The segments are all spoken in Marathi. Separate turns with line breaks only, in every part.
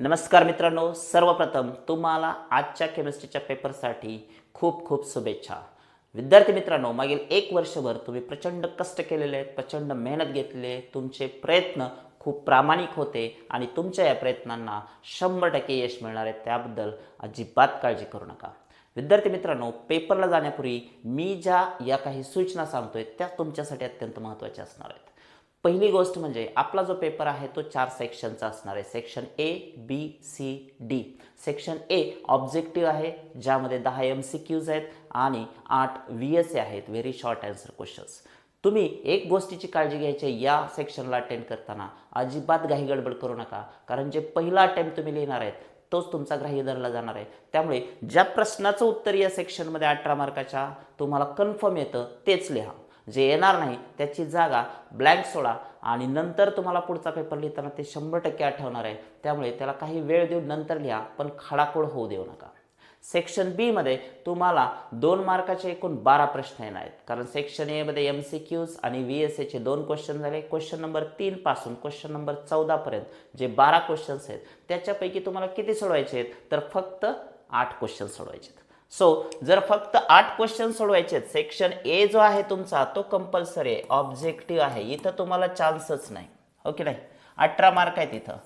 नमस्कार मित्रांनो सर्वप्रथम तुम्हाला आजच्या केमिस्ट्रीच्या पेपरसाठी खूप खूप शुभेच्छा. विद्यार्थी मित्रांनो मागील एक वर्षभर तुम्ही प्रचंड कष्ट केलेले आहेत प्रचंड मेहनत घेतलेली आहे तुमचे प्रयत्न खूप प्रामाणिक होते आणि तुमच्या या प्रयत्नांना शंभर टक्के यश मिळणार आहे. त्याबद्दल अजिबात काळजी करू नका. विद्यार्थी मित्रांनो पेपरला जाण्यापूर्वी मी ज्या या काही सूचना सांगतोय त्या तुमच्यासाठी अत्यंत महत्त्वाच्या असणार आहेत. पहिली गोष्ट म्हणजे आपला जो पेपर आहे तो चार सेक्शनचा असणार आहे. Section A B C D section A objective आहे ज्यामध्ये दहा एम सी क्यूज आहेत आणि आठ व्ही एस ए आहेत व्हेरी शॉर्ट आन्सर क्वेश्चन्स तुम्ही एक गोष्टीची काळजी घ्यायची आहे या सेक्शनला अटेंड करताना. अजिबात घाई गडबड करू नका कारण जे पहिला अटेम्प्ट तुम्ही लिहिणार आहेत तोच तुमचा ग्राह्य धरला जाणार आहे. त्यामुळे ज्या प्रश्नाचं उत्तर या सेक्शनमध्ये अठरा मार्काच्या तुम्हाला कन्फर्म येतं तेच लिहा. जे येणार नाही त्याची जागा ब्लँक सोडा आणि नंतर तुम्हाला पुढचा पेपर लिहिताना ते शंभर टक्के आठवणार आहे. त्यामुळे त्याला काही वेळ देऊन नंतर लिहा पण खाडाखोड होऊ देऊ नका. सेक्शन बीमध्ये तुम्हाला दोन मार्काचे एकूण बारा प्रश्न येणार आहेत. कारण सेक्शन एमध्ये एम सी क्यूज आणि व्ही एस एचे दोन क्वेश्चन झाले. क्वेश्चन नंबर तीन पासून क्वेश्चन नंबर चौदापर्यंत जे बारा क्वेश्चन्स आहेत त्याच्यापैकी तुम्हाला किती सोडवायचे आहेत? तर फक्त आठ क्वेश्चन सोडवायचे आहेत. सो जर फक्त आठ क्वेश्चन सोडवायचे आहेत सेक्शन ए जो आहे तुमचा तो कंपल्सरी आहे ऑब्जेक्टिव्ह आहे. इथं तुम्हाला चान्सच नाही. हो ओके नाही? अठरा मार्क आहेत इथं.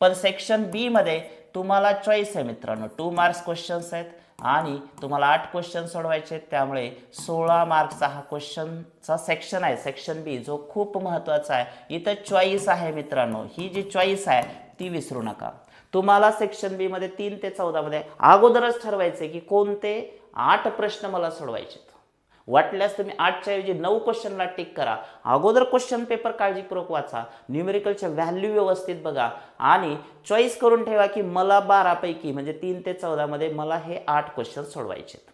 पण सेक्शन बी मध्ये तुम्हाला चॉईस आहे मित्रांनो. टू मार्क्स क्वेश्चन्स आहेत आणि तुम्हाला आठ क्वेश्चन सोडवायचे आहेत. त्यामुळे सोळा मार्क्सचा हा क्वेश्चनचा सेक्शन आहे सेक्शन बी जो खूप महत्त्वाचा आहे. इथं चॉईस आहे मित्रांनो. ही जी चॉईस आहे ती विसरू नका. तुम्हाला सेक्शन बी मध्ये तीन ते चौदामध्ये अगोदरच ठरवायचे की कोणते आठ प्रश्न मला सोडवायचे वाटल्यास तुम्ही आठच्या ऐवजी नऊ क्वेश्चनला टिक करा. अगोदर क्वेश्चन पेपर काळजीपूर्वक वाचा. न्यूमेरिकलच्या व्हॅल्यू व्यवस्थित बघा. आणि चॉईस करून ठेवा की मला बारापैकी म्हणजे तीन ते चौदामध्ये मला हे आठ क्वेश्चन सोडवायचे आहेत.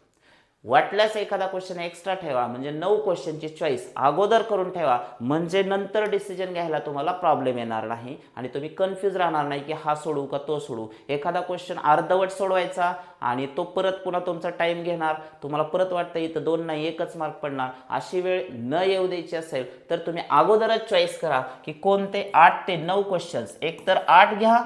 वाटल्यास एखादा क्वेश्चन एक्स्ट्रा ठेवा म्हणजे नऊ क्वेश्चनची चॉईस अगोदर करून ठेवा म्हणजे नंतर डिसिजन घ्यायला तुम्हाला प्रॉब्लेम येणार नाही आणि तुम्ही कन्फ्यूज राहणार नाही की हा सोडू का तो सोडू. एखादा क्वेश्चन अर्धवट सोडवायचा आणि तो परत पुन्हा तुमचा टाइम घेणार. तुम्हाला परत वाटतं इथं दोन नाही एकच मार्क पडणार. अशी वेळ न येऊ द्यायची असेल तर तुम्ही अगोदरच चॉईस करा की कोणते आठ ते नऊ क्वेश्चन्स एकतर आठ घ्या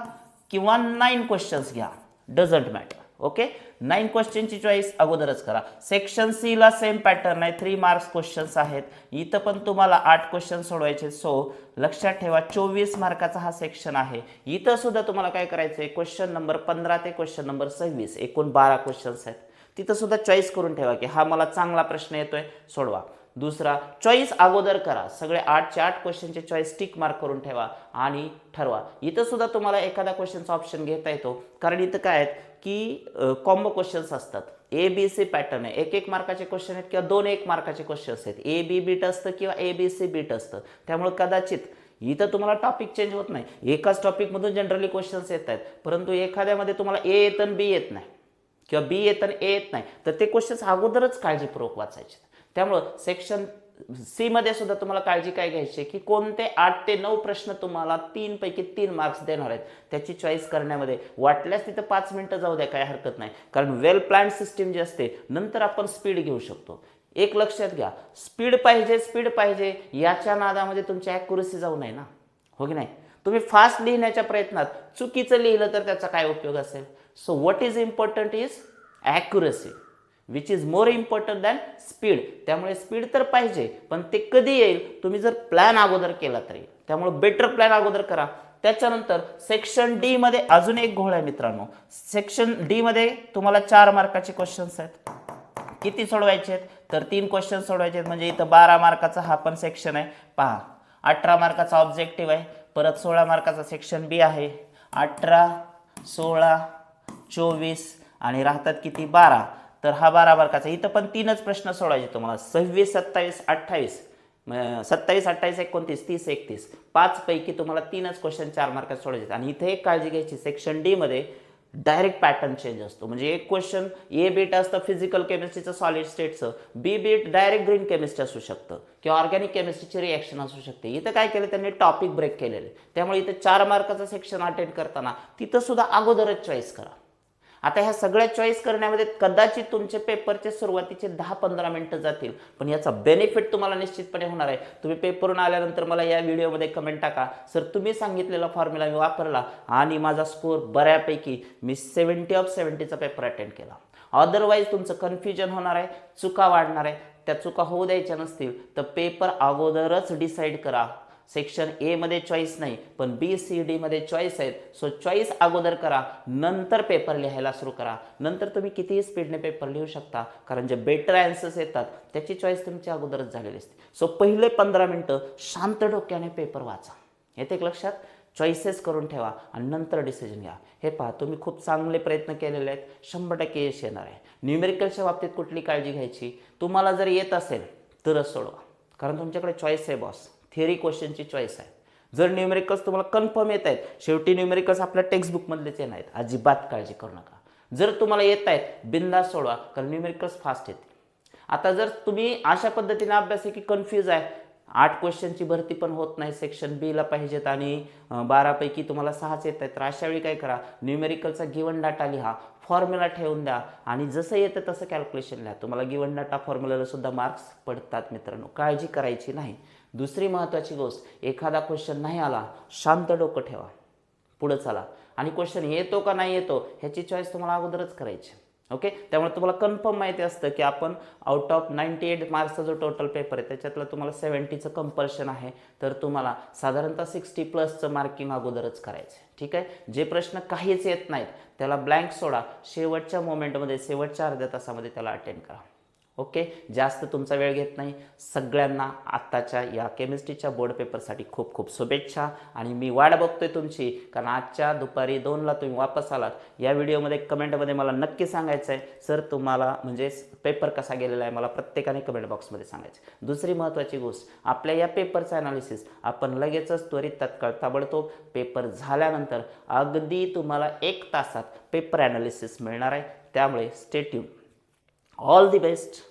किंवा नाईन क्वेश्चन्स घ्या. डझंट मॅटर ओके नाईन क्वेश्चनची चॉईस अगोदरच करा. सेक्शन सी ला सेम पॅटर्न आहे. थ्री मार्क्स क्वेश्चन्स आहेत. इथं पण तुम्हाला आठ क्वेश्चन सोडवायचे सो लक्षात ठेवा चोवीस मार्काचा हा सेक्शन आहे. इथं सुद्धा तुम्हाला काय करायचं आहे क्वेश्चन नंबर पंधरा ते क्वेश्चन नंबर सव्वीस. एकूण बारा क्वेश्चन्स आहेत. तिथं सुद्धा चॉईस करून ठेवा की हा मला चांगला प्रश्न येतोय. सोडवा. दुसरा चॉईस अगोदर करा. सगळे आठचे आठ क्वेश्चनचे चॉईस टिक मार्क करून ठेवा आणि ठरवा. इथं सुद्धा तुम्हाला एखादा क्वेश्चनचा ऑप्शन घेता येतो. कारण इथं काय आहेत? की कॉम्बो क्वेश्चन्स असतात. ए बी सी पॅटर्न आहे. एक एक मार्काचे क्वेश्चन आहेत किंवा दोन एक मार्काचे क्वेश्चन्स आहेत. ए बी बीट असतं किंवा ए बी सी बीट असतं त्यामुळे कदाचित इथं तुम्हाला टॉपिक चेंज होत नाही. एकाच टॉपिकमधून जनरली क्वेश्चन्स येत आहेत. परंतु एखाद्यामध्ये तुम्हाला ए येतं आणि बी येत नाही. किंवा बी येतं आणि ए येत नाही. तर ते क्वेश्चन्स अगोदरच काळजीपूर्वक वाचायचे. त्यामुळं सेक्शन सी मध्ये सुद्धा तुम्हाला काळजी काय घ्यायची की कोणते आठ ते नऊ प्रश्न तुम्हाला तीन पैकी तीन मार्क्स देणार आहेत. त्याची चॉईस करण्यामध्ये. वाटल्यास तिथं पाच मिनिटं जाऊ द्या काय हरकत नाही. कारण वेल प्लॅन सिस्टीम जी असते नंतर आपण स्पीड घेऊ शकतो. एक लक्षात घ्या. स्पीड पाहिजे स्पीड पाहिजे याच्या नादामध्ये तुमची ॲक्युरसी जाऊ नये ना. हो की नाही? तुम्ही फास्ट लिहिण्याच्या प्रयत्नात चुकीचं लिहिलं तर त्याचा काय उपयोग असेल? So what is important is accuracy which is more important than speed त्यामुळे स्पीड तर पाहिजे पण ते कधी येईल? तुम्ही जर प्लॅन अगोदर केला तरी. त्यामुळे बेटर प्लॅन अगोदर करा. त्याच्यानंतर सेक्शन डी मध्ये अजून एक घोळ आहे मित्रांनो. सेक्शन डी मध्ये तुम्हाला चार मार्काचे क्वेश्चन्स आहेत. किती सोडवायचे आहेत? तर तीन क्वेश्चन सोडवायचे आहेत. म्हणजे इथं बारा मार्काचा हा पण सेक्शन आहे. पहा. अठरा मार्काचा ऑब्जेक्टिव्ह आहे. परत सोळा मार्काचा सेक्शन बी आहे. अठरा सोळा चोवीस आणि राहतात किती? बारा. तर हा बारा मार्काचा इथं पण तीनच प्रश्न सोडायचे तुम्हाला. सव्वीस सत्तावीस अठ्ठावीस. सत्तावीस अठ्ठावीस एकोणतीस तीस एकतीस. पाच पैकी तुम्हाला तीनच क्वेश्चन चार मार्कात सोडायचे. आणि इथे एक काळजी घ्यायची. सेक्शन डी मध्ये डायरेक्ट पॅटर्न चेंज असतो. म्हणजे एक क्वेश्चन ए बीट असतं फिजिकल केमिस्ट्रीचं solid स्टेटचं B bit direct green chemistry असू शकतं. किंवा ऑर्गॅनिक केमिस्ट्रीची रिॲक्शन असू शकते. इथं काय केलं त्यांनी? टॉपिक ब्रेक केलेले. त्यामुळे इथं चार मार्काचं सेक्शन अटेंड करताना तिथं सुद्धा अगोदरच चॉईस करा. आता ह्या सगळ्या चॉईस करण्यामध्ये कदाचित तुमचे पेपरचे सुरुवातीचे दहा पंधरा मिनटं जातील. पण याचा बेनिफिट तुम्हाला निश्चितपणे होणार आहे. तुम्ही पेपरून आल्यानंतर मला या व्हिडिओमध्ये कमेंट टाका. सर तुम्ही सांगितलेला फॉर्म्युला मी वापरला आणि माझा स्कोअर बऱ्यापैकी मी सेवन्टी ऑफ सेवन्टीचा पेपर अटेंड केला. अदरवाईज तुमचं कन्फ्युजन होणार आहे चुका वाढणार आहे. त्या चुका होऊ द्यायच्या नसतील तर पेपर अगोदरच डिसाईड करा. सेक्शन ए मध्ये चॉईस नाही पण बी सी डी मध्ये चॉईस आहेत. सो चॉईस अगोदर करा नंतर पेपर लिहायला सुरू करा. नंतर तुम्ही कितीही स्पीडने पेपर लिहू शकता कारण जे बेटर ॲन्सर्स येतात त्याची चॉईस तुमची अगोदरच झालेली असते. सो पहिले पंधरा मिनटं शांत डोक्याने पेपर वाचा. येते एक लक्षात. चॉईसेस करून ठेवा आणि नंतर डिसिजन घ्या. हे पहा तुम्ही खूप चांगले प्रयत्न केलेले आहेत. शंभर टक्के यश येणार आहे. न्यूमेरिकलच्या बाबतीत कुठली काळजी घ्यायची? तुम्हाला जर येत असेल तरच सोडवा. कारण तुमच्याकडे चॉईस आहे बॉस थिअरी क्वेश्चनची चॉईस आहे. जर न्यूमेरिकल्स तुम्हाला कन्फर्म येत आहेत शेवटी न्यूमेरिकल्स आपल्या टेक्स्टबुकमधलेच येणार आहेत. अजिबात काळजी करू नका. जर तुम्हाला येत आहेत बिंदा सोडवा कारण न्यूमेरिकल्स फास्ट येते आता जर तुम्ही अशा पद्धतीने अभ्यास आहे की कन्फ्यूज आहे आठ क्वेश्चनची भरती पण होत नाही सेक्शन बीला पाहिजेत आणि बारापैकी तुम्हाला सहाच येत आहेत तर अशा वेळी काय करा न्यूमेरिकलचा गिवन डाटा लिहा फॉर्म्युला ठेवून द्या आणि जसं येतं तसं कॅल्क्युलेशन लिहा. तुम्हाला गिवन डाटा फॉर्म्युलाला सुद्धा मार्क्स पडतात मित्रांनो. काळजी करायची नाही. दुसरी महत्त्वाची गोष्ट एखादा क्वेश्चन नाही आला शांत डोकं ठेवा. पुढं चला. आणि क्वेश्चन येतो का नाही येतो ह्याची चॉईस तुम्हाला अगोदरच करायची. ओके त्यामुळे तुम्हाला कन्फर्म माहिती असतं की आपण आउट ऑफ नाईन्टी एट मार्क्सचा जो टोटल पेपर आहे त्याच्यातलं तुम्हाला सेवन्टीचं कंपल्शन आहे. तर तुम्हाला साधारणतः सिक्स्टी प्लसचं मार्किंग अगोदरच करायचं ठीक आहे? जे प्रश्न काहीच येत नाहीत त्याला ब्लँक सोडा. शेवटच्या मोमेंटमध्ये शेवटच्या अर्ध्या तासामध्ये त्याला अटेंड करा. ओके? जास्त तुमचा वेळ घेत नाही. सगळ्यांना आत्ताच्या या केमिस्ट्रीच्या बोर्ड पेपरसाठी खूप खूप शुभेच्छा. आणि मी वाट बघतोय तुमची कारण आजच्या दुपारी दोनला तुम्ही वापस आलात. या व्हिडिओमध्ये कमेंटमध्ये मला नक्की सांगायचं आहे सर तुम्हाला म्हणजे पेपर कसा गेलेला आहे मला प्रत्येकाने कमेंट बॉक्समध्ये सांगायचं दुसरी महत्त्वाची गोष्ट आपल्या या पेपरचं अनालिसिस आपण लगेचच त्वरित तत्काळ ताबडतोब पेपर झाल्यानंतर अगदी तुम्हाला एक तासात पेपर ॲनालिसिस मिळणार आहे. त्यामुळे स्टेट्यून All the best.